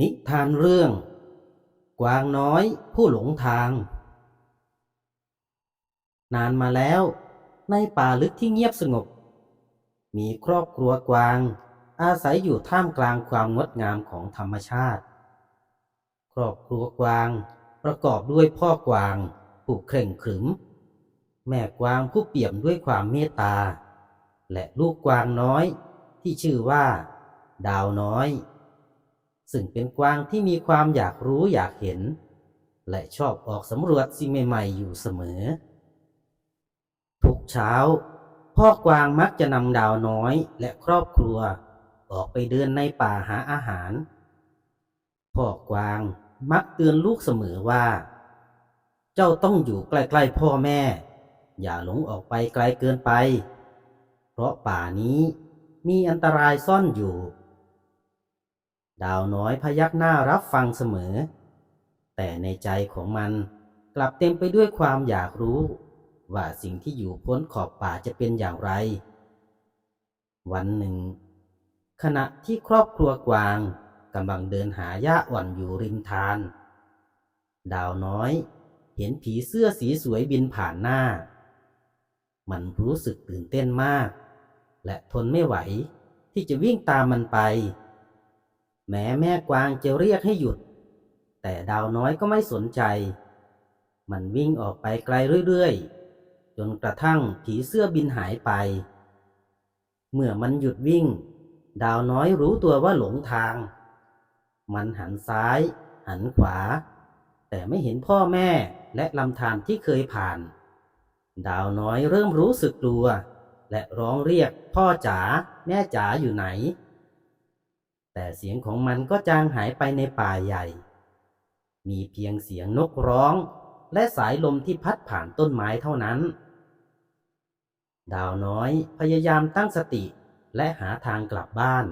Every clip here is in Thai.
นิทานเรื่อง กวางน้อยผู้หลงทาง นานมาแล้ว ในป่าลึกที่เงียบสงบ มีครอบครัวกวาง อาศัยอยู่ท่ามกลางความงดงามของธรรมชาติ ครอบครัวกวางประกอบด้วยพ่อกวางผู้เคร่งขรึม แม่กวางผู้เปี่ยมด้วยความเมตตา และลูกกวางน้อยที่ชื่อว่า ดาวน้อย ซึ่งเป็นกวางที่มีความอยากรู้อยากเห็น และชอบออกสำรวจสิ่งใหม่ ๆ อยู่เสมอ ทุกเช้า พ่อกวางมักจะนำดาวน้อยและครอบครัว ออกไปเดินในป่าหาอาหาร พ่อกวางมักเตือนลูกเสมอว่า เจ้าต้องอยู่ใกล้ๆพ่อแม่ อย่าหลงออกไปไกลเกินไป เพราะป่านี้มีอันตรายซ่อนอยู่ ดาวน้อยพยักหน้ารับฟังเสมอ แต่ในใจของมันกลับเต็มไปด้วยความอยากรู้ ว่าสิ่งที่อยู่พ้นขอบป่าจะเป็นอย่างไร วันหนึ่ง ขณะที่ครอบครัวกวางกำลังเดินหาหญ้าอ่อนอยู่ริมทาน ดาวน้อยเห็นผีเสื้อสีสวยบินผ่านหน้า มันรู้สึกตื่นเต้นมาก และทนไม่ไหวที่จะวิ่งตามมันไป แม้แม่กวางจะเรียกให้หยุด แต่ดาวน้อยก็ไม่สนใจ มันวิ่งออกไปไกลเรื่อยๆ จนกระทั่งผีเสื้อบินหายไป เมื่อมันหยุดวิ่ง ดาวน้อยรู้ตัวว่าหลงทาง มันหันซ้าย หันขวา แต่ไม่เห็นพ่อแม่และลำธารที่เคยผ่าน ดาวน้อยเริ่มรู้สึกกลัว และร้องเรียกพ่อจ๋าแม่จ๋าอยู่ไหน แต่เสียงของมันก็จางหายไปในป่าใหญ่ มีเพียงเสียงนกร้อง และสายลมที่พัดผ่านต้นไม้เท่านั้น ดาวน้อยพยายามตั้งสติและหาทางกลับบ้าน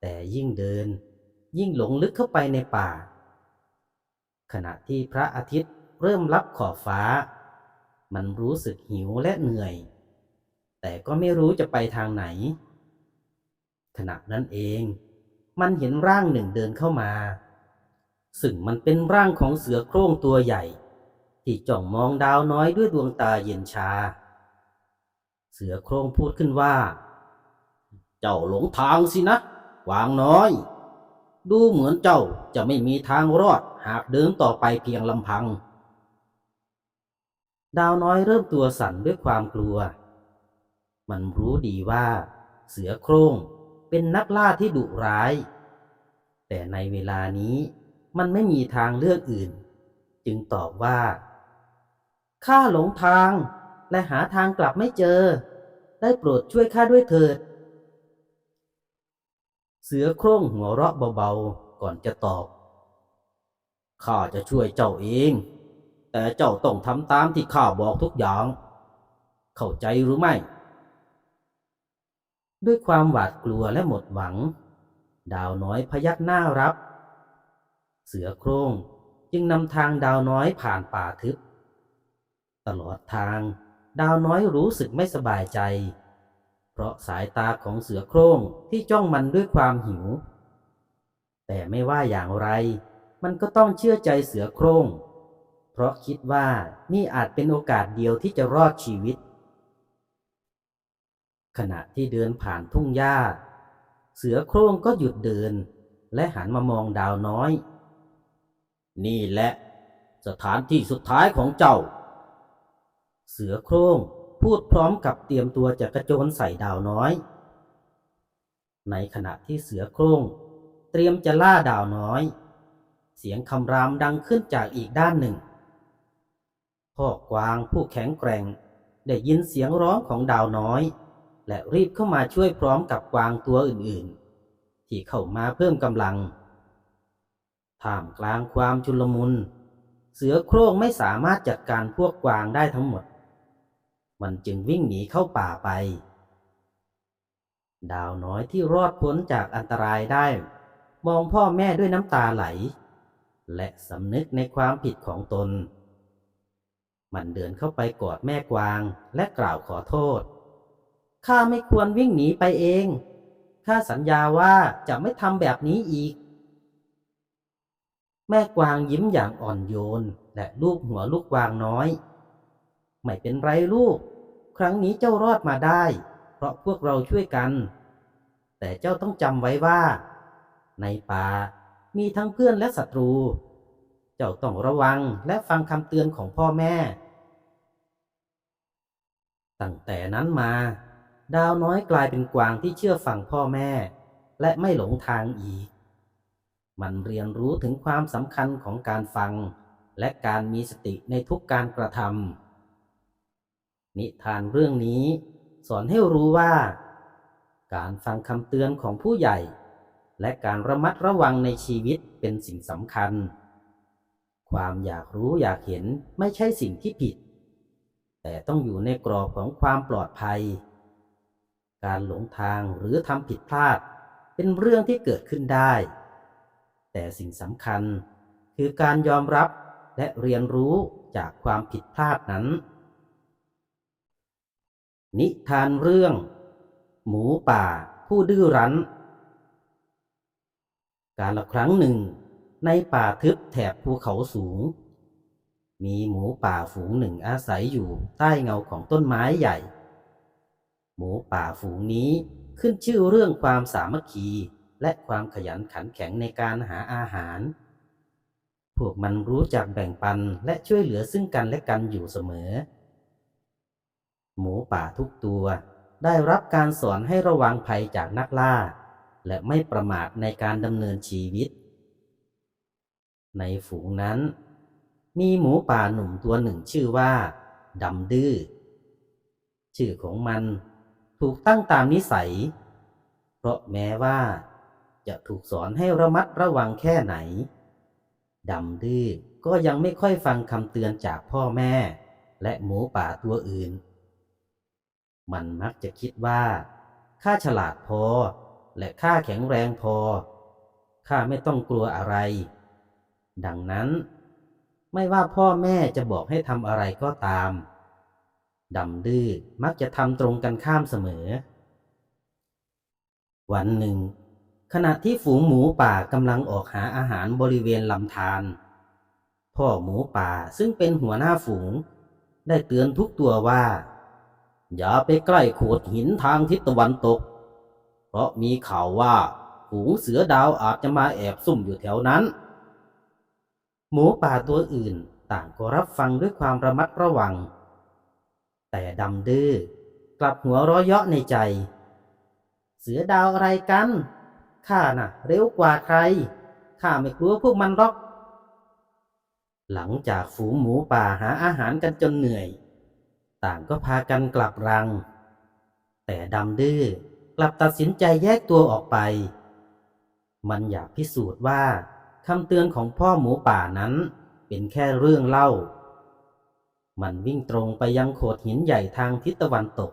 แต่ยิ่งเดิน ยิ่งหลงลึกเข้าไปในป่า ขณะที่พระอาทิตย์เริ่มลับขอบฟ้า มันรู้สึกหิวและเหนื่อย แต่ก็ไม่รู้จะไปทางไหนขณะนั้นเอง มันเห็นร่างหนึ่งเดินเข้ามา ซึ่งมันเป็นร่างของเสือโคร่งตัวใหญ่ ที่จ้องมองดาวน้อยด้วยดวงตาเย็นชา เสือโคร่งพูดขึ้นว่า เจ้าหลงทางสินะวางน้อย ดูเหมือนเจ้าจะไม่มีทางรอดหากเดินต่อไปเพียงลำพัง ดาวน้อยเริ่มตัวสั่นด้วยความกลัว มันรู้ดีว่า เสือโคร่ง เป็นนักล่าที่ดุร้าย แต่ในเวลานี้มันไม่มีทางเลือกอื่น จึงตอบว่า ข้าหลงทางและหาทางกลับไม่เจอ ได้โปรดช่วยข้าด้วยเถิด เสือโคร่งหัวเราะเบาๆ ก่อนจะตอบ ข้าจะช่วยเจ้าเอง แต่เจ้าต้องทำตามที่ข้าบอกทุกอย่าง เข้าใจหรือไม่ ด้วยความหวาดกลัวและหมดหวัง ดาวน้อยพยักหน้ารับ เสือโคร่งจึงนำทางดาวน้อยผ่านป่าทึบ ตลอดทาง ดาวน้อยรู้สึกไม่สบายใจ เพราะสายตาของเสือโคร่งที่จ้องมันด้วยความหิว แต่ไม่ว่าอย่างไร มันก็ต้องเชื่อใจเสือโคร่ง เพราะคิดว่านี่อาจเป็นโอกาสเดียวที่จะรอดชีวิต ขณะที่เดินผ่านทุ่งหญ้า เสือโคร่งก็หยุดเดิน และหันมามองดาวน้อย นี่แหละ สถานที่สุดท้ายของเจ้า เสือโคร่งพูดพร้อมกับเตรียมตัวจะกระโจนใส่ดาวน้อย ในขณะที่เสือโคร่ง เตรียมจะล่าดาวน้อย เสียงคำรามดังขึ้นจากอีกด้านหนึ่ง พ่อกวางผู้แข็งแกร่ง ได้ยินเสียงร้องของดาวน้อย และรีบเข้ามาช่วยพร้อมกับกวางตัวอื่นๆ ที่เข้ามาเพิ่มกำลัง ท่ามกลางความชุลมุน เสือโคร่งไม่สามารถจัดการพวกกวางได้ทั้งหมด มันจึงวิ่งหนีเข้าป่าไป ดาวน้อยที่รอดพ้นจากอันตรายได้ มองพ่อแม่ด้วยน้ำตาไหล และสำนึกในความผิดของตน มันเดินเข้าไปกอดแม่กวางและกล่าวขอโทษ ข้าไม่ควรวิ่งหนีไปเอง ข้าสัญญาว่าจะไม่ทำแบบนี้อีก แม่กวางยิ้มอย่างอ่อนโยน และลูบหัวลูกกวางน้อย ไม่เป็นไรลูก ครั้งนี้เจ้ารอดมาได้ เพราะพวกเราช่วยกัน แต่เจ้าต้องจำไว้ว่า ในป่ามีทั้งเพื่อนและศัตรู เจ้าต้องระวังและฟังคำเตือนของพ่อแม่ ตั้งแต่นั้นมา ดาวน้อยกลายเป็นกวางที่เชื่อฟังพ่อแม่ และไม่หลงทางอีก มันเรียนรู้ถึงความสำคัญของการฟัง และการมีสติในทุกการกระทำนิทานเรื่องนี้สอนให้รู้ว่า การฟังคำเตือนของผู้ใหญ่ และการระมัดระวังในชีวิตเป็นสิ่งสำคัญ ความอยากรู้อยากเห็นไม่ใช่สิ่งที่ผิด แต่ต้องอยู่ในกรอบของความปลอดภัย การหลงทางหรือทำผิดพลาด เป็นเรื่องที่เกิดขึ้นได้ แต่สิ่งสำคัญคือการยอมรับและเรียนรู้จากความผิดพลาดนั้น นิทานเรื่อง หมูป่าผู้ดื้อรั้น การละครั้งหนึ่งในป่าทึบแถบภูเขาสูง มีหมูป่าฝูงหนึ่งอาศัยอยู่ใต้เงาของต้นไม้ใหญ่ หมูป่าฝูงนี้ขึ้นชื่อเรื่องความสามัคคี และความขยันขันแข็งในการหาอาหาร พวกมันรู้จักแบ่งปันและช่วยเหลือซึ่งกันและกันอยู่เสมอ หมูป่าทุกตัวได้รับการสอนให้ระวังภัยจากนักล่า และไม่ประมาทในการดำเนินชีวิต ในฝูงนั้น มีหมูป่าหนุ่มตัวหนึ่งชื่อว่าดำดื้อชื่อของมัน ถูกตั้งตามนิสัย เพราะแม้ว่า จะถูกสอนให้ระมัดระวังแค่ไหนดำดื้อก็ยังไม่ค่อยฟังคำเตือนจากพ่อแม่ และหมูป่าตัวอื่น มันมักจะคิดว่าข้าฉลาดพอ และข้าแข็งแรงพอข้าไม่ต้องกลัวอะไร ดังนั้น ไม่ว่าพ่อแม่จะบอกให้ทำอะไรก็ตาม ดำดื้อมักจะทำตรงกันข้ามเสมอ วันหนึ่ง ขณะที่ฝูงหมูป่ากำลังออกหาอาหารบริเวณลำธารพ่อหมูป่าซึ่งเป็นหัวหน้าฝูง ได้เตือนทุกตัวว่า อย่าไปใกล้โขดหินทางทิศตะวันตก เพราะมีข่าวว่าฝูงเสือดาวอาจจะมาแอบซุ่มอยู่แถวนั้น หมูป่าตัวอื่นต่างก็รับฟังด้วยความระมัดระวัง แต่ดำดื้อกลับหัวเราะเยาะในใจ เสือดาวอะไรกัน ข้าน่ะ เร็วกว่าใคร ข้าไม่กลัวพวกมันหรอก หลังจากฝูงหมูป่าหาอาหารกันจนเหนื่อย ต่างก็พากันกลับรัง แต่ดำดื้อกลับตัดสินใจแยกตัวออกไป มันอยากพิสูจน์ว่าคำเตือนของพ่อหมูป่านั้นเป็นแค่เรื่องเล่า มันวิ่งตรงไปยังโขดหินใหญ่ทางทิศตะวันตก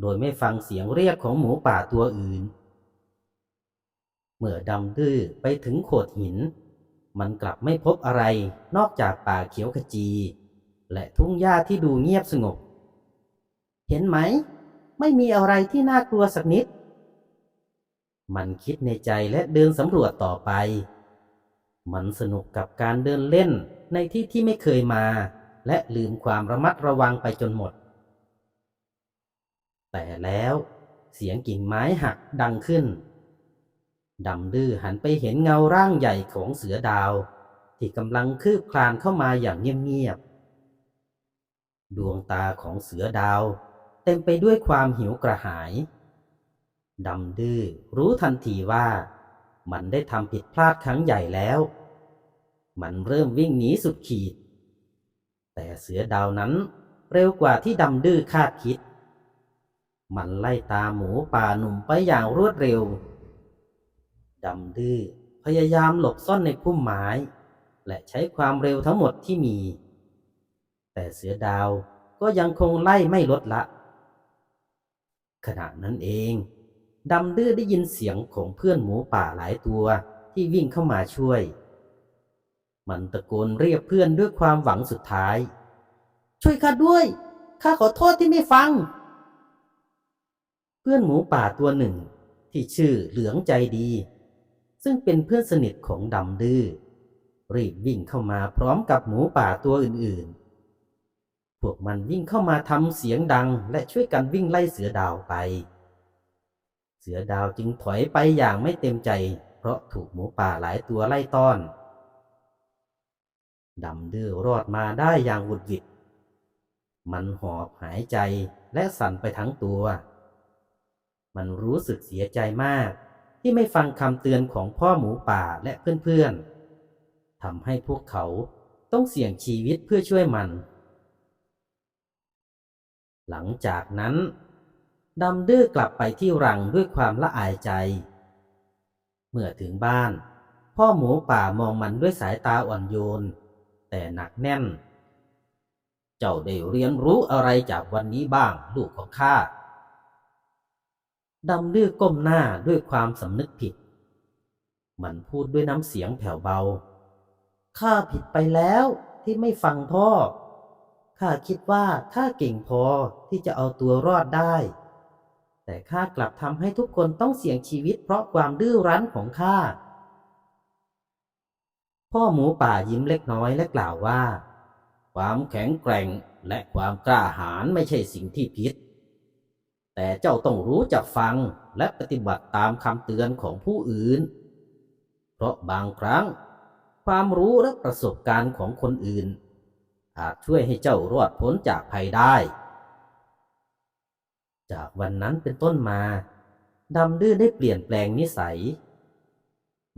โดยไม่ฟังเสียงเรียกของหมูป่าตัวอื่น เมื่อดำดื้อไปถึงโขดหิน มันกลับไม่พบอะไรนอกจากป่าเขียวขจี และทุ่งหญ้าที่ดูเงียบสงบ เห็นไหม ไม่มีอะไรที่น่ากลัวสักนิด มันคิดในใจและเดินสำรวจต่อไป มันสนุกกับการเดินเล่นในที่ที่ไม่เคยมา และลืมความระมัดระวังไปจนหมด แต่แล้วเสียงกิ่งไม้หักดังขึ้น ดำดื้อหันไปเห็นเงาร่างใหญ่ของเสือดาว ที่กำลังคืบคลานเข้ามาอย่างเงียบๆ ดวงตาของเสือดาว เต็มไปด้วยความหิวกระหาย ดำดื้อรู้ทันทีว่ามันได้ทำผิดพลาดครั้งใหญ่แล้ว มันเริ่มวิ่งหนีสุดขีด แต่เสือดาวนั้นเร็วกว่าที่ดำดื้อคาดคิด มันไล่ตามหมูป่าหนุ่มไปอย่างรวดเร็ว ดำดื้อพยายามหลบซ่อนในพุ่มไม้ และใช้ความเร็วทั้งหมดที่มี แต่เสือดาวก็ยังคงไล่ไม่ลดละ ขณะนั้นเองดำดื้อได้ยินเสียงของเพื่อนหมูป่าหลายตัวที่วิ่งเข้ามาช่วย มันตะโกนเรียกเพื่อนด้วยความหวังสุดท้าย ช่วยข้าด้วย ข้าขอโทษที่ไม่ฟัง เพื่อนหมูป่าตัวหนึ่งที่ชื่อเหลืองใจดี ซึ่งเป็นเพื่อนสนิทของดำดื้อรีบวิ่งเข้ามาพร้อมกับหมูป่าตัวอื่นๆ พวกมันวิ่งเข้ามาทำเสียงดังและช่วยกันวิ่งไล่เสือดาวไป เสือดาวจึงถอยไปอย่างไม่เต็มใจ เพราะถูกหมูป่าหลายตัวไล่ต้อน ดำดื้อรอดมาได้อย่างหวุดหวิด มันหอบหายใจและสั่นไปทั้งตัว มันรู้สึกเสียใจมาก ที่ไม่ฟังคำเตือนของพ่อหมูป่าและเพื่อนๆทำให้พวกเขาต้องเสี่ยงชีวิตเพื่อช่วยมัน หลังจากนั้นดำดื้อกลับไปที่รังด้วยความละอายใจ เมื่อถึงบ้าน พ่อหมูป่ามองมันด้วยสายตาอ่อนโยน แต่หนักแน่น เจ้าได้เรียนรู้อะไรจากวันนี้บ้างลูกของข้าดำดื้อก้มหน้าด้วยความสำนึกผิด มันพูดด้วยน้ำเสียงแผ่วเบา ข้าผิดไปแล้วที่ไม่ฟังพ่อ ข้าคิดว่าข้าเก่งพอที่จะเอาตัวรอดได้ แต่ข้ากลับทำให้ทุกคนต้องเสี่ยงชีวิตเพราะความดื้อรั้นของข้า พ่อหมูป่ายิ้มเล็กน้อยและกล่าวว่า ความแข็งแกร่งและความกล้าหาญไม่ใช่สิ่งที่ผิด แต่เจ้าต้องรู้จักฟังและปฏิบัติตามคำเตือนของผู้อื่น เพราะบางครั้ง ความรู้และประสบการณ์ของคนอื่น อาจช่วยให้เจ้ารอดพ้นจากภัยได้ จากวันนั้นเป็นต้นมาดำดื้อได้เปลี่ยนแปลงนิสัย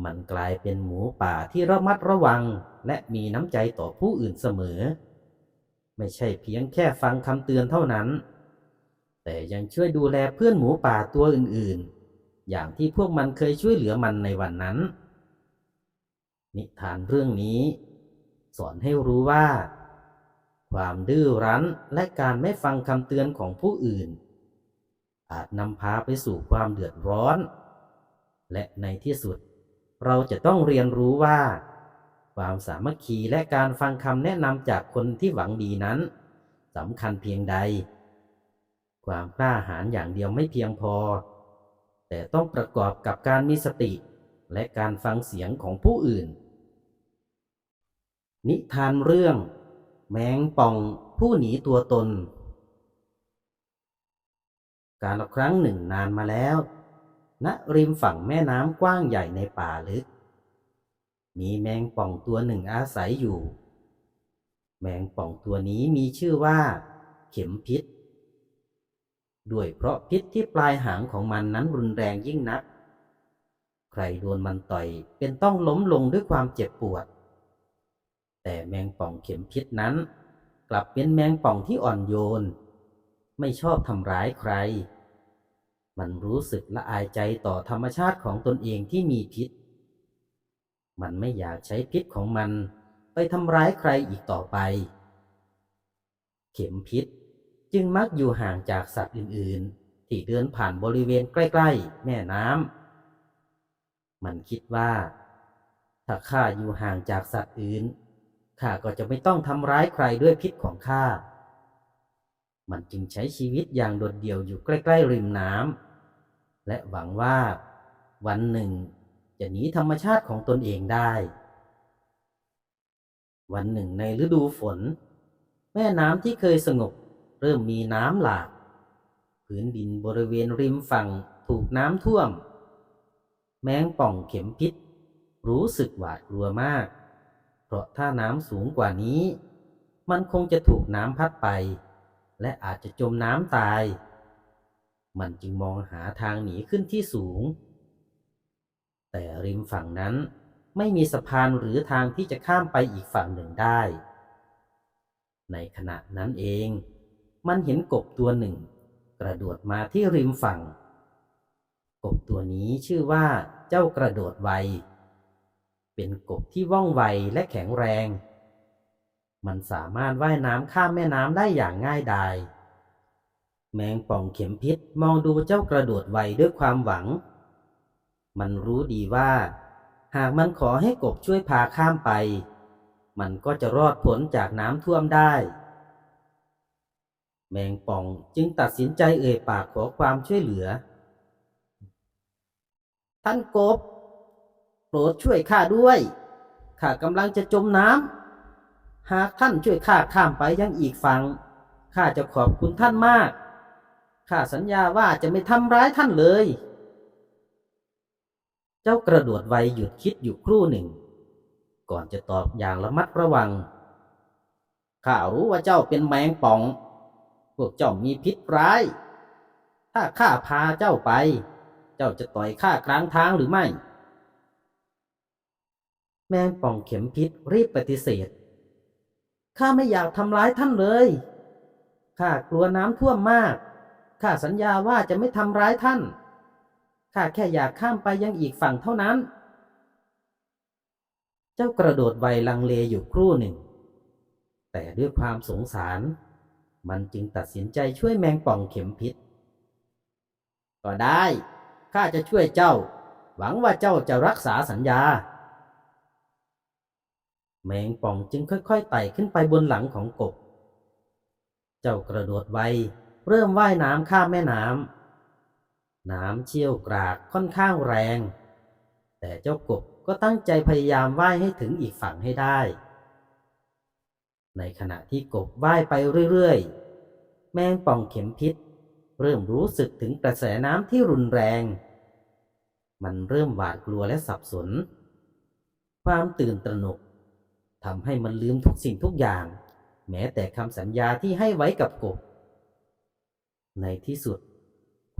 มันกลายเป็นหมูป่าที่ระมัดระวังและมีน้ำใจต่อผู้อื่นเสมอ ไม่ใช่เพียงแค่ฟังคำเตือนเท่านั้น แต่ยังช่วยดูแลเพื่อนหมูป่าตัวอื่นๆ อย่างที่พวกมันเคยช่วยเหลือมันในวันนั้น นิทานเรื่องนี้ สอนให้รู้ว่า ความดื้อรั้นและการไม่ฟังคำเตือนของผู้อื่น อาจนำพาไปสู่ความเดือดร้อน และในที่สุด เราจะต้องเรียนรู้ว่า ความสามัคคีและการฟังคำแนะนำจากคนที่หวังดีนั้นสำคัญเพียงใด ความกล้าหาญอย่างเดียวไม่เพียงพอ แต่ต้องประกอบกับการมีสติ และการฟังเสียงของผู้อื่น นิทานเรื่อง แมงป่องผู้หนีตัวตน การละครั้งหนึ่งนานมาแล้ว ณริมฝั่งแม่น้ำกว้างใหญ่ในป่าลึก มีแมงป่องตัวหนึ่งอาศัยอยู่ แมงป่องตัวนี้มีชื่อว่า เข็มพิษ ด้วยเพราะพิษที่ปลายหางของมันนั้นรุนแรงยิ่งนัก ใครโดนมันต่อยเป็นต้องล้มลงด้วยความเจ็บปวด แต่แมงป่องเข็มพิษนั้น กลับเป็นแมงป่องที่อ่อนโยน ไม่ชอบทำร้ายใคร มันรู้สึกละอายใจต่อธรรมชาติของตนเองที่มีพิษ มันไม่อยากใช้พิษของมันไปทำร้ายใครอีกต่อไป เข็มพิษจึงมักอยู่ห่างจากสัตว์อื่น ๆ ที่เดินผ่านบริเวณใกล้ ๆ แม่น้ำมันคิดว่า ถ้าข้าอยู่ห่างจากสัตว์อื่นข้าก็จะไม่ต้องทำร้ายใครด้วยพิษของข้า มันจึงใช้ชีวิตอย่างโดดเดี่ยวอยู่ใกล้ ๆ ริมน้ำ และหวังว่าวันหนึ่ง จะหนีธรรมชาติของตนเองได้ วันหนึ่งในฤดูฝน แม่น้ำที่เคยสงบ เริ่มมีน้ำหลากพื้นดินบริเวณริมฝั่งถูกน้ำท่วม แมงป่องเข็มพิษ รู้สึกหวาดกลัวมาก เพราะถ้าน้ำสูงกว่านี้ มันคงจะถูกน้ำพัดไป และอาจจะจมน้ำตาย มันจึงมองหาทางหนีขึ้นที่สูง แต่ริมฝั่งนั้นไม่มีสะพานหรือทางที่จะข้ามไปอีกฝั่งหนึ่งได้ ในขณะนั้นเอง มันเห็นกบตัวหนึ่ง กระโดดมาที่ริมฝั่ง กบตัวนี้ชื่อว่าเจ้ากระโดดไว เป็นกบที่ว่องไวและแข็งแรง มันสามารถว่ายน้ำข้ามแม่น้ำได้อย่างง่ายดาย แมงป่องเข็มพิษมองดูเจ้ากระโดดไวด้วยความหวัง มันรู้ดีว่า หากมันขอให้กบช่วยพาข้ามไป มันก็จะรอดพ้นจากน้ำท่วมได้ แมงป่องจึงตัดสินใจเอ่ยปากขอความช่วยเหลือ ท่านกบ โปรดช่วยข้าด้วยข้ากำลังจะจมน้ำหากท่านช่วยข้าข้ามไปยังอีกฝั่งข้าจะขอบคุณท่านมาก ข้าสัญญาว่าจะไม่ทำร้ายท่านเลย เจ้ากระโดดไวหยุดคิดอยู่ครู่หนึ่ง ก่อนจะตอบอย่างระมัดระวัง ข้ารู้ว่าเจ้าเป็นแมงป่อง พวกเจ้ามีพิษร้าย ถ้าข้าพาเจ้าไป เจ้าจะต่อยข้ากลางทางหรือไม่ แมงป่องเข็มพิษรีบปฏิเสธ ข้าไม่อยากทำร้ายท่านเลย ข้ากลัวน้ำท่วมมาก ข้าสัญญาว่าจะไม่ทำร้ายท่าน ข้าแค่อยากข้ามไปยังอีกฝั่งเท่านั้น เจ้ากระโดดไวลังเลอยู่ครู่หนึ่ง แต่ด้วยความสงสาร มันจึงตัดสินใจช่วยแมงป่องเข็มพิษ ก็ได้ ข้าจะช่วยเจ้า หวังว่าเจ้าจะรักษาสัญญา แมงป่องจึงค่อยๆไต่ขึ้นไปบนหลังของกบ เจ้ากระโดดไว เริ่มว่ายน้ำข้ามแม่น้ำน้ำเชี่ยวกรากค่อนข้างแรง แต่เจ้ากบก็ตั้งใจพยายามว่ายให้ถึงอีกฝั่งให้ได้ ในขณะที่กบว่ายไปเรื่อยๆ แมงป่องเข็มพิษ เริ่มรู้สึกถึงกระแสน้ำที่รุนแรง มันเริ่มหวาดกลัวและสับสน ความตื่นตระหนกทำให้มันลืมทุกสิ่งทุกอย่าง แม้แต่คำสัญญาที่ให้ไว้กับกบ ในที่สุด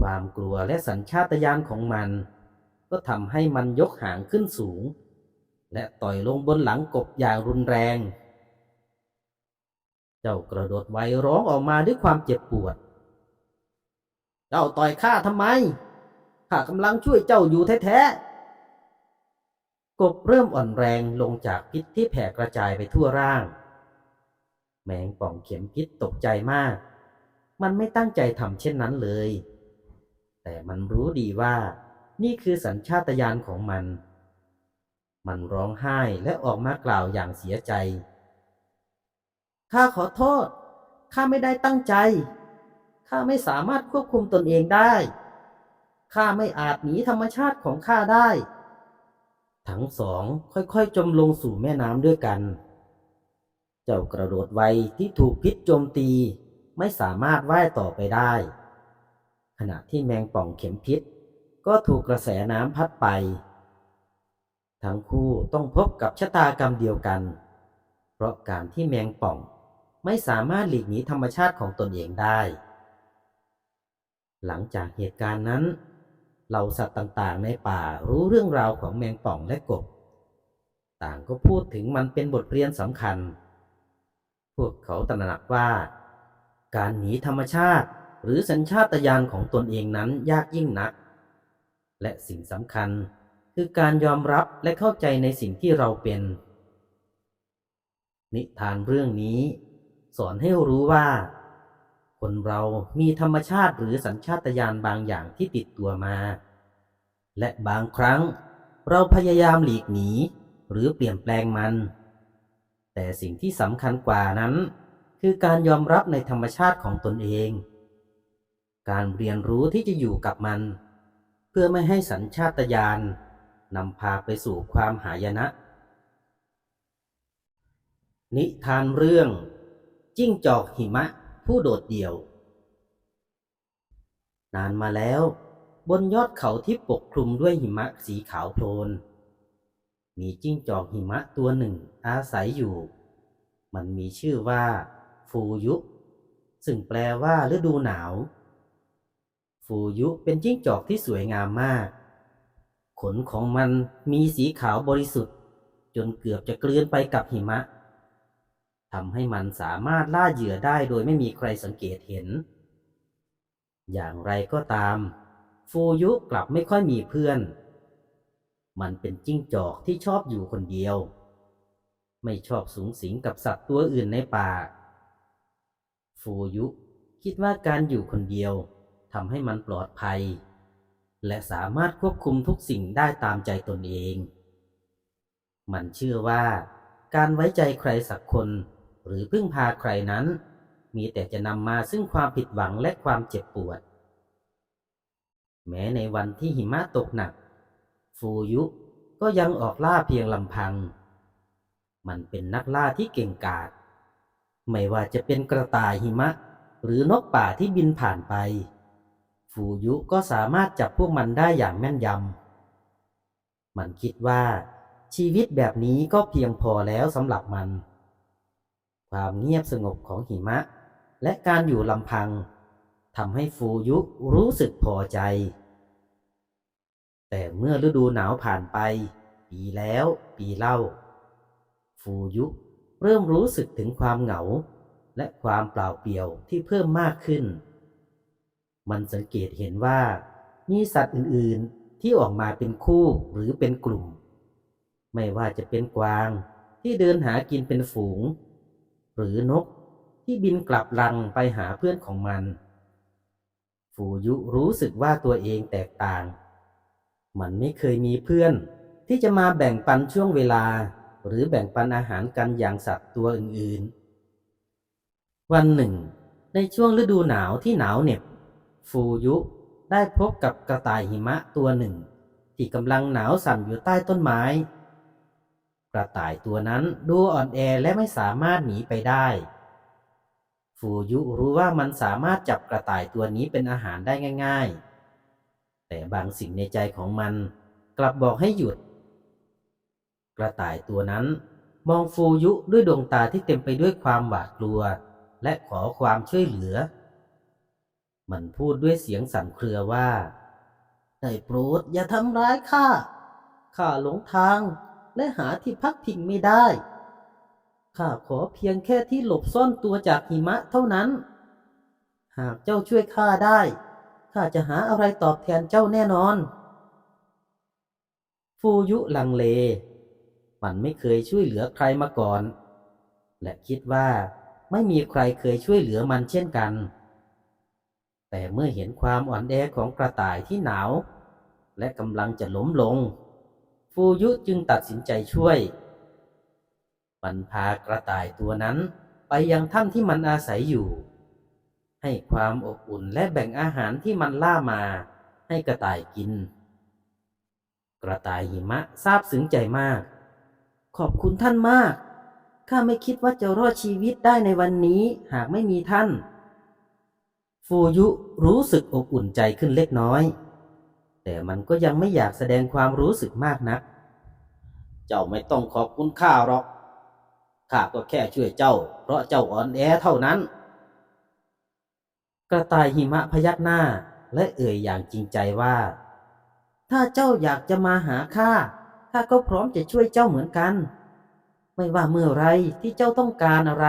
ความกลัวและสัญชาตญาณของมัน ก็ทำให้มันยกหางขึ้นสูง และต่อยลงบนหลังกบอย่างรุนแรง เจ้ากระโดดไวร้องออกมาด้วยความเจ็บปวด เจ้าต่อยข้าทำไม ข้ากำลังช่วยเจ้าอยู่แท้ๆ กบเริ่มอ่อนแรงลงจากพิษที่แผ่กระจายไปทั่วร่าง แมงป่องเข็มพิษตกใจมาก มันไม่ตั้งใจทำเช่นนั้นเลย แต่มันรู้ดีว่า นี่คือสัญชาตญาณของมัน มันร้องไห้และออกมากล่าวอย่างเสียใจ ข้าขอโทษ ข้าไม่ได้ตั้งใจ ข้าไม่สามารถควบคุมตนเองได้ ข้าไม่อาจหนีธรรมชาติของข้าได้ ทั้งสองค่อยๆ จมลงสู่แม่น้ำด้วยกัน เจ้ากระโดดไวที่ถูกพิษโจมตี ไม่สามารถว่ายต่อไปได้ ขณะที่แมงป่องเข็มพิษ ก็ถูกกระแสน้ำพัดไป ทั้งคู่ต้องพบกับชะตากรรมเดียวกัน เพราะการที่แมงป่องไม่สามารถหลีกหนีธรรมชาติของตนเองได้ หลังจากเหตุการณ์นั้น เหล่าสัตว์ต่างๆ ในป่ารู้เรื่องราวของแมงป่องและกบ ต่างก็พูดถึงมันเป็นบทเรียนสำคัญ พวกเขาตระหนักว่า การหนีธรรมชาติ หรือสัญชาตญาณของตนเองนั้นยากยิ่งนัก และสิ่งสำคัญคือการยอมรับและเข้าใจในสิ่งที่เราเป็น นิทานเรื่องนี้ สอนให้รู้ว่า คนเรามีธรรมชาติหรือสัญชาตญาณบางอย่างที่ติดตัวมา และบางครั้งเราพยายามหลีกหนีหรือเปลี่ยนแปลงมัน แต่สิ่งที่สำคัญกว่านั้น คือการยอมรับในธรรมชาติของตนเอง การเรียนรู้ที่จะอยู่กับมัน เพื่อไม่ให้สัญชาตญาณนำพาไปสู่ความหายนะ นิทานเรื่อง จิ้งจอกหิมะผู้โดดเดี่ยว นานมาแล้ว บนยอดเขาที่ปกคลุมด้วยหิมะสีขาวโพลนมีจิ้งจอกหิมะตัวหนึ่งอาศัยอยู่ มันมีชื่อว่า ฟูยุ ซึ่งแปลว่าฤดูหนาว ฟูยุเป็นจิ้งจอกที่สวยงามมาก ขนของมันมีสีขาวบริสุทธิ์ จนเกือบจะกลืนไปกับหิมะทำให้มันสามารถล่าเหยื่อได้โดยไม่มีใครสังเกตเห็น อย่างไรก็ตาม ฟูยุกลับไม่ค่อยมีเพื่อน มันเป็นจิ้งจอกที่ชอบอยู่คนเดียว ไม่ชอบสูงสิงกับสัตว์ตัวอื่นในป่า ฟูยุคิดว่าการอยู่คนเดียวทำให้มันปลอดภัย และสามารถควบคุมทุกสิ่งได้ตามใจตนเอง มันเชื่อว่า การไว้ใจใครสักคนหรือพึ่งพาใครนั้น มีแต่จะนำมาซึ่งความผิดหวังและความเจ็บปวด แม้ในวันที่หิมะตกหนัก ฟูยุก็ยังออกล่าเพียงลำพัง มันเป็นนักล่าที่เก่งกาจ ไม่ว่าจะเป็นกระต่ายหิมะ หรือนกป่าที่บินผ่านไป ฟูยุก็สามารถจับพวกมันได้อย่างแม่นยำ มันคิดว่าชีวิตแบบนี้ก็เพียงพอแล้วสำหรับมัน ความเงียบสงบของหิมะ และการอยู่ลำพังทำให้ฟูยุรู้สึกพอใจ แต่เมื่อฤดูหนาวผ่านไป ปีแล้วปีเล่า ฟูยุ เริ่มรู้สึกถึงความเหงา และความเปล่าเปลี่ยวที่เพิ่มมากขึ้น มันสังเกตเห็นว่า มีสัตว์อื่นๆที่ออกมาเป็นคู่หรือเป็นกลุ่ม ไม่ว่าจะเป็นกวางที่เดินหากินเป็นฝูง หรือนกที่บินกลับรังไปหาเพื่อนของมัน ฟูยุรู้สึกว่าตัวเองแตกต่าง มันไม่เคยมีเพื่อนที่จะมาแบ่งปันช่วงเวลา หรือแบ่งปันอาหารกันอย่างสัตว์ตัวอื่นๆ วันหนึ่ง ในช่วงฤดูหนาวที่หนาวเหน็บ ฟูยุได้พบกับกระต่ายหิมะตัวหนึ่ง ที่กำลังหนาวสั่นอยู่ใต้ต้นไม้ กระต่ายตัวนั้นดูอ่อนแอและไม่สามารถหนีไปได้ ฟูยุรู้ว่ามันสามารถจับกระต่ายตัวนี้เป็นอาหารได้ง่าย ๆ แต่บางสิ่งในใจของมันกลับบอกให้หยุด กระต่ายตัวนั้น มองฟูยุด้วยดวงตาที่เต็มไปด้วยความหวาดกลัว และขอความช่วยเหลือ มันพูดด้วยเสียงสั่นเครือว่าได้โปรดอย่าทำร้ายข้า ข้าหลงทางและหาที่พักพิงไม่ได้ ข้าขอเพียงแค่ที่หลบซ่อนตัวจากหิมะเท่านั้น หากเจ้าช่วยข้าได้ ข้าจะหาอะไรตอบแทนเจ้าแน่นอน ฟูยุลังเล มันไม่เคยช่วยเหลือใครมาก่อน และคิดว่าไม่มีใครเคยช่วยเหลือมันเช่นกัน แต่เมื่อเห็นความอ่อนแอของกระต่ายที่หนาว และกำลังจะล้มลง ฟูยุจึงตัดสินใจช่วย มันพากระต่ายตัวนั้นไปยังถ้ำที่มันอาศัยอยู่ ให้ความอบอุ่นและแบ่งอาหารที่มันล่ามาให้กระต่ายกิน กระต่ายหิมะซาบซึ้งใจมาก ขอบคุณท่านมาก ข้าไม่คิดว่าจะรอดชีวิตได้ในวันนี้หากไม่มีท่าน ฟูยุรู้สึกอบอุ่นใจขึ้นเล็กน้อย แต่มันก็ยังไม่อยากแสดงความรู้สึกมากนัก เจ้าไม่ต้องขอบคุณข้าหรอก ข้าก็แค่ช่วยเจ้า เพราะเจ้าอ่อนแอเท่านั้น กระต่ายหิมะพยักหน้าและเอ่ยอย่างจริงใจว่า ถ้าเจ้าอยากจะมาหาข้า ข้าก็พร้อมจะช่วยเจ้าเหมือนกัน ไม่ว่าเมื่อไรที่เจ้าต้องการอะไร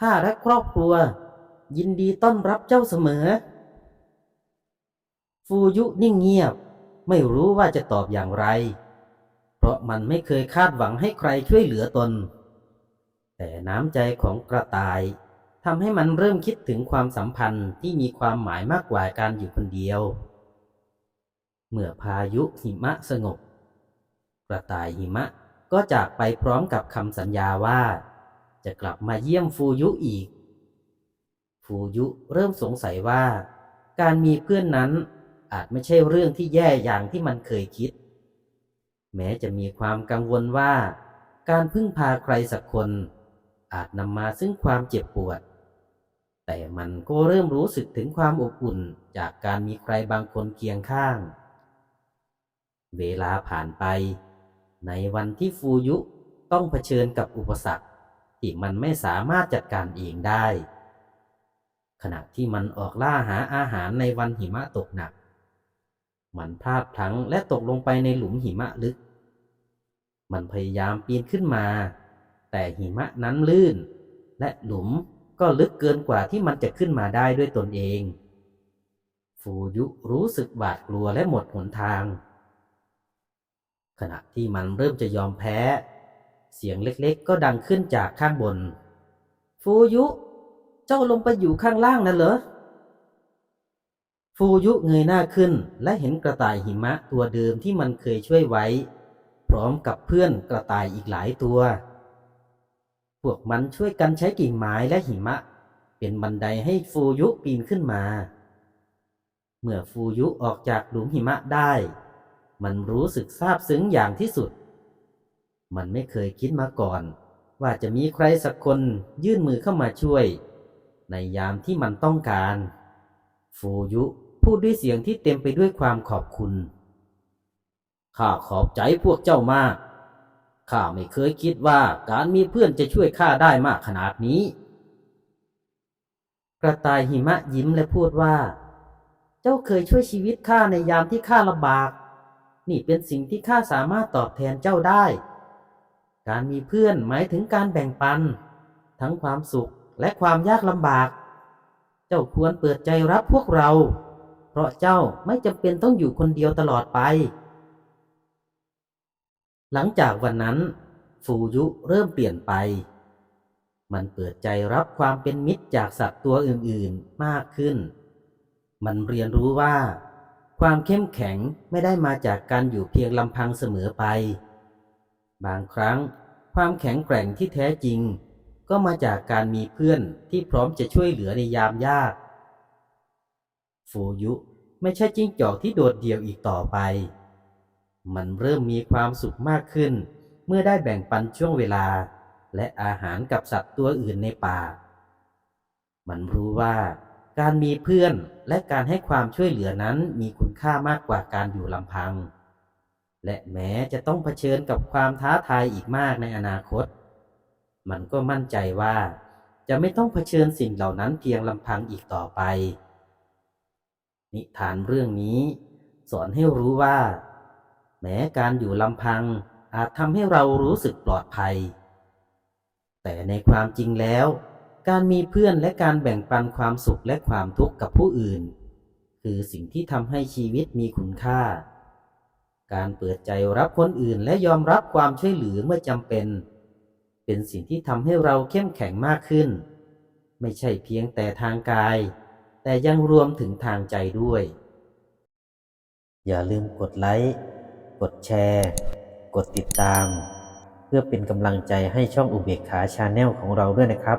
ข้าและครอบครัว ยินดีต้อนรับเจ้าเสมอ ฟูยุนิ่งเงียบ ไม่รู้ว่าจะตอบอย่างไร เพราะมันไม่เคยคาดหวังให้ใครช่วยเหลือตน แต่น้ำใจของกระต่ายทำให้มันเริ่มคิดถึงความสัมพันธ์ที่มีความหมายมากกว่าการอยู่คนเดียว เมื่อพายุหิมะสงบ ระต่ายหิมะก็จากไปพร้อมกับคำสัญญาว่า จะกลับมาเยี่ยมฟูยุอีก ฟูยุเริ่มสงสัยว่า การมีเพื่อนนั้นอาจไม่ใช่เรื่องที่แย่อย่างที่มันเคยคิด แม้จะมีความกังวลว่า การพึ่งพาใครสักคน อาจนำมาซึ่งความเจ็บปวด แต่มันก็เริ่มรู้สึกถึงความอบอุ่นจากการมีใครบางคนเคียงข้าง เวลาผ่านไป ในวันที่ฟูยุต้องเผชิญกับอุปสรรคที่มันไม่สามารถจัดการเองได้ ขณะที่มันออกล่าหาอาหารในวันหิมะตกหนัก มันพลาดพลั้งและตกลงไปในหลุมหิมะลึก มันพยายามปีนขึ้นมา แต่หิมะนั้นลื่น และหลุมก็ลึกเกินกว่าที่มันจะขึ้นมาได้ด้วยตนเอง ฟูยุรู้สึกหวาดกลัวและหมดหนทาง ขณะที่มันเริ่มจะยอมแพ้ เสียงเล็กๆ ก็ดังขึ้นจากข้างบน ฟูยุ เจ้าลงไปอยู่ข้างล่างนั่นเหรอ ฟูยุเงยหน้าขึ้นและเห็นกระต่ายหิมะตัวเดิมที่มันเคยช่วยไว้ พร้อมกับเพื่อนกระต่ายอีกหลายตัว พวกมันช่วยกันใช้กิ่งไม้และหิมะ เป็นบันไดให้ฟูยุปีนขึ้นมา เมื่อฟูยุออกจากหลุมหิมะได้ มันรู้สึกซาบซึ้งอย่างที่สุด มันไม่เคยคิดมาก่อน ว่าจะมีใครสักคนยื่นมือเข้ามาช่วย ในยามที่มันต้องการ ฟูยุพูดด้วยเสียงที่เต็มไปด้วยความขอบคุณ ข้าขอบใจพวกเจ้ามาก ข้าไม่เคยคิดว่าการมีเพื่อนจะช่วยข้าได้มากขนาดนี้ กระต่ายหิมะยิ้มและพูดว่า เจ้าเคยช่วยชีวิตข้าในยามที่ข้าลำบาก นี่เป็นสิ่งที่ข้าสามารถตอบแทนเจ้าได้ การมีเพื่อนหมายถึงการแบ่งปัน ทั้งความสุขและความยากลำบาก เจ้าควรเปิดใจรับพวกเรา เพราะเจ้าไม่จำเป็นต้องอยู่คนเดียวตลอดไป หลังจากวันนั้น ฟูยุเริ่มเปลี่ยนไป มันเปิดใจรับความเป็นมิตรจากสัตว์ตัวอื่นๆมากขึ้น มันเรียนรู้ว่า ความเข้มแข็งไม่ได้มาจากการอยู่เพียงลำพังเสมอไป บางครั้ง ความแข็งแกร่งที่แท้จริง ก็มาจากการมีเพื่อนที่พร้อมจะช่วยเหลือในยามยาก ฟูยุไม่ใช่จิ้งจอกที่โดดเดี่ยวอีกต่อไป มันเริ่มมีความสุขมากขึ้น เมื่อได้แบ่งปันช่วงเวลา และอาหารกับสัตว์ตัวอื่นในป่า มันรู้ว่า การมีเพื่อนและการให้ความช่วยเหลือนั้นมีคุณค่ามากกว่าการอยู่ลำพัง และแม้จะต้องเผชิญกับความท้าทายอีกมากในอนาคต มันก็มั่นใจว่า จะไม่ต้องเผชิญสิ่งเหล่านั้นเพียงลำพังอีกต่อไป นิทานเรื่องนี้ สอนให้รู้ว่า แม้การอยู่ลำพังอาจทำให้เรารู้สึกปลอดภัย แต่ในความจริงแล้ว การมีเพื่อนและการแบ่งปันความสุขและความทุกข์กับผู้อื่น คือสิ่งที่ทำให้ชีวิตมีคุณค่า การเปิดใจรับคนอื่นและยอมรับความช่วยเหลือเมื่อจำเป็น เป็นสิ่งที่ทำให้เราเข้มแข็งมากขึ้น ไม่ใช่เพียงแต่ทางกาย แต่ยังรวมถึงทางใจด้วย อย่าลืมกดไลค์ กดแชร์ กดติดตาม เพื่อเป็นกำลังใจให้ช่องอุเบกขาชาแนลของเราด้วยนะครับ